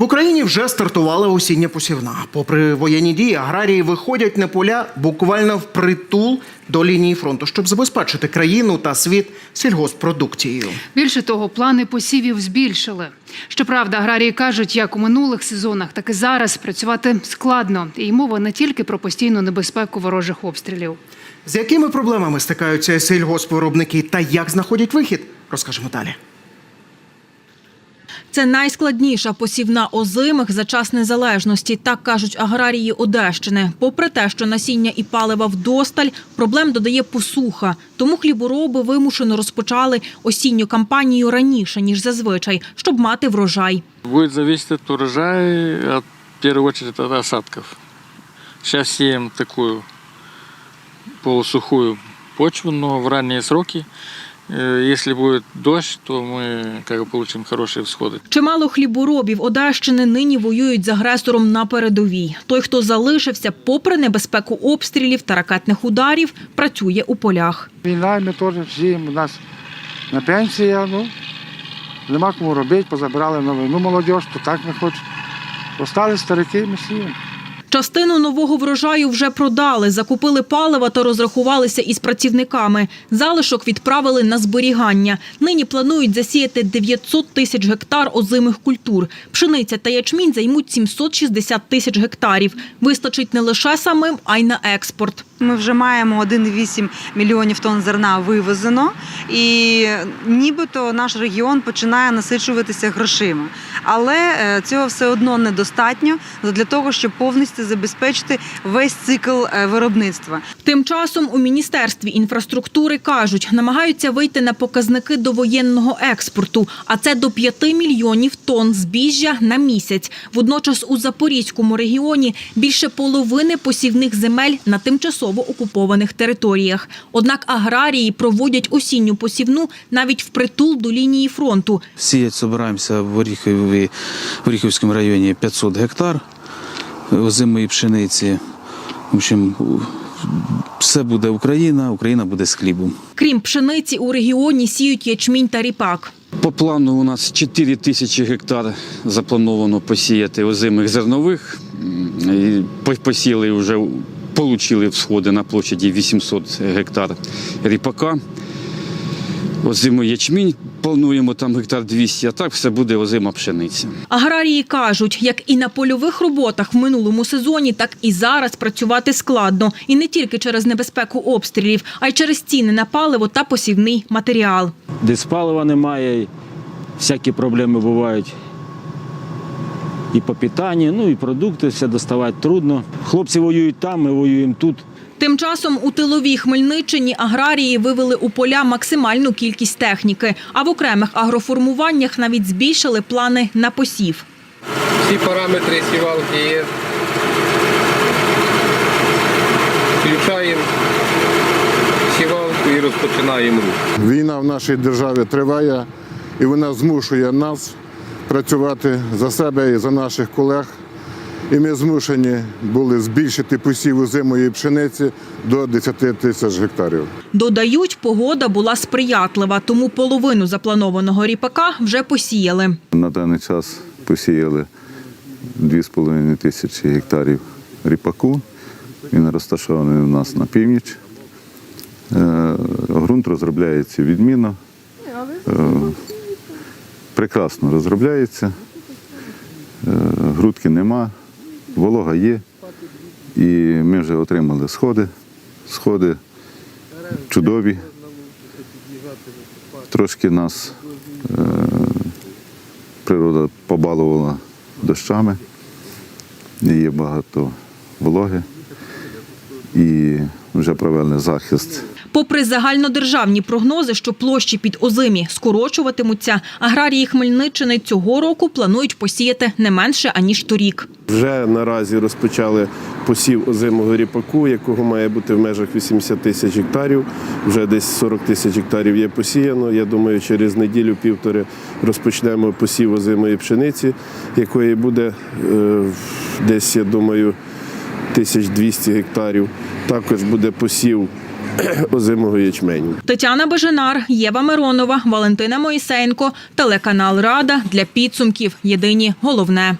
В Україні вже стартувала осіння посівна. Попри воєнні дії, аграрії виходять на поля буквально впритул до лінії фронту, щоб забезпечити країну та світ сільгоспродукцією. Більше того, плани посівів збільшили. Щоправда, аграрії кажуть, як у минулих сезонах, так і зараз працювати складно. І мова не тільки про постійну небезпеку ворожих обстрілів. З якими проблемами стикаються сільгоспвиробники та як знаходять вихід, розкажемо далі. Це найскладніша посівна озимих за час незалежності, так кажуть аграрії Одещини. Попри те, що насіння і палива вдосталь, проблем додає посуха. Тому хлібороби вимушено розпочали осінню кампанію раніше ніж зазвичай, щоб мати врожай. Зависеть от урожая, от, в первую очередь от осадков. Сейчас сеем такую полусухую почву, но в ранние сроки, э, если будет дождь, то мы как бы, получим хорошие всходы. Чимало хліборобів Одещини нині воюють з агресором на передовій. Той, хто залишився, попри небезпеку обстрілів та ракетних ударів, працює у полях. Війна, ми теж всім у нас на пенсії, ну, нема кому робити, позабирали на війну молодь, то так не хочуть. Остали старики, ми сіємо. Частину нового врожаю вже продали, закупили палива та розрахувалися із працівниками. Залишок відправили на зберігання. Нині планують засіяти 900 тисяч гектар озимих культур. Пшениця та ячмінь займуть 760 тисяч гектарів. Вистачить не лише самим, а й на експорт. Ми вже маємо 1,8 мільйонів тонн зерна вивезено, і нібито наш регіон починає насичуватися грошима. Але е, цього все одно недостатньо для того, щоб повністю забезпечити весь цикл е, виробництва. Тим часом у міністерстві інфраструктури кажуть, намагаються вийти на показники довоєнного експорту, а це до 5 мільйонів тонн збіжжя на місяць. Водночас у Запорізькому регіоні більше половини посівних земель на тимчасово окупованих територіях. Однак аграрії проводять осінню посівну навіть впритул до лінії фронту. Сіять собираємося в Оріхові, в Оріхівському районі 500 гектар озимої пшениці. В общем, все буде Україна, Україна буде з хлібом. Крім пшениці, у регіоні сіють ячмінь та ріпак. По плану у нас 4 тисячі гектар заплановано посіяти озимих зернових. М, і по- вже, отримали всходи на площаді 800 гектар ріпака. Озимий ячмінь плануємо там гектар 200, а так все буде озима пшениця. Аграрії кажуть, як і на польових роботах в минулому сезоні, так і зараз працювати складно. І не тільки через небезпеку обстрілів, а й через ціни на паливо та посівний матеріал. десь палива немає, всякі проблеми бувають. І по питанню, ну і продукти все доставати трудно. Хлопці воюють там, ми воюємо тут. Тим часом у тиловій Хмельниччині аграрії вивели у поля максимальну кількість техніки, а в окремих агроформуваннях навіть збільшили плани на посів. Всі параметри сівалки є. Включаємо сівалку і розпочинаємо. Війна в нашій державі триває, і вона змушує нас працювати за себе і за наших колег. І ми змушені були збільшити посів зимої пшениці до 10 тисяч гектарів. Додають, погода була сприятлива, тому половину запланованого ріпака вже посіяли. На даний час посіяли 2,5 тисячі гектарів ріпаку. Він розташований у нас на північ. Е, Ґрунт розробляється відмінно. Прекрасно розробляється. Е, Грудки нема, волога є. І ми вже отримали сходи. Сходи чудові. Трошки нас е, природа побалувала дощами, є багато вологи і вже провели захист Попри загальнодержавні прогнози, що площі під озимі скорочуватимуться, аграрії Хмельниччини цього року планують посіяти не менше аніж торік. Вже наразі розпочали посів озимого ріпаку, якого має бути в межах 80 тисяч гектарів. Вже десь 40 тисяч гектарів є посіяно. Я думаю, через неділю-півтори розпочнемо посів озимої пшениці, якої буде е, десь, я думаю, 1200 гектарів. Також буде посів озимого ячменю. Тетяна Беженар, Єва Миронова, Валентина Моїсенко, телеканал Рада для підсумків. Єдині головне.